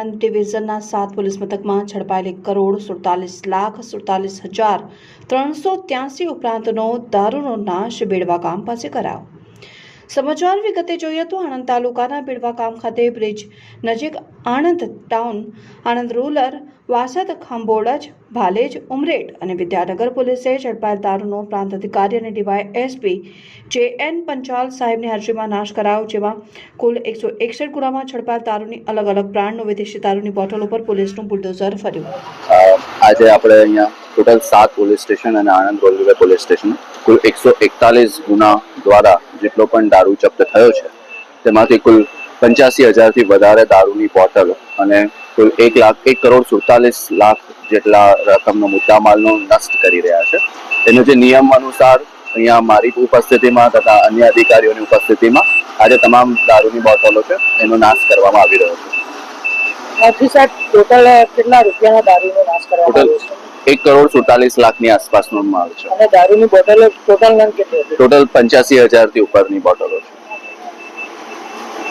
ડિવિઝનના સાત પોલીસ મથકમાં ઝડપાયેલ એક કરોડ સુડતાલીસ લાખ સુડતાલીસ હજાર ત્રણસો ત્યાસી ઉપરાંતનો દારૂનો નાશ બેડવા ગામ પાસે કરાયો. સમાચાર વિગતે જોઈએ તો આણંદ તાલુકાના બેડવા ગામ ખાતે બ્રિજ નજીક આણંદ ટાઉન, આણંદ રૂરલ, વાસદ ખાંભોળજ, ભાલેજ ઉમરેઠ અને વિદ્યાનગર પોલીસે ઝડપાયેલ દારૂનો પ્રાંત અધિકારી અને D Y SP J N Panchal સાહેબની હાજરીમાં નાશ કરાયો, જેમાં કુલ એકસો એકસઠ ગુનામાં ઝડપાયેલ દારૂની અલગ અલગ બ્રાન્ડનો વિદેશી દારૂની બોટલ ઉપર પોલીસનું બુલડોઝર ફર્યું. આજે આપણે અહીંયા ટોટલ સાત પોલીસ સ્ટેશન અને આણંદ રોલવે પોલીસ સ્ટેશન કુલ એકસો એકતાલીસ ગુના દ્વારા જેટલો પણ દારૂ જપ્ત થયો છે, તેમાંથી કુલ પંચ્યાસી હજારથી વધારે દારૂની બોટલ અને કુલ એક લાખ, એક કરોડ સુડતાલીસ લાખ જેટલા રકમનો મુદ્દામાલનો નષ્ટ કરી રહ્યા છે. એનો જે નિયમ અનુસાર અહીંયા મારી ઉપસ્થિતિમાં તથા અન્ય અધિકારીઓની ઉપસ્થિતિમાં આજે તમામ દારૂની બોટલો છે, એનો નાશ કરવામાં આવી રહ્યો છે. જી સાહેબ ટોટલ કેટલા રૂપિયાનો દારૂનો નાશ કરવામાં આવ્યો છે? એક કરોડ સુડતાલીસ લાખની આસપાસનો માલ છે. અને દારૂની બોટલો ટોટલ નામ કેટલી ટોટલ પંચ્યાસી હજારથી ઉપરની બોટલો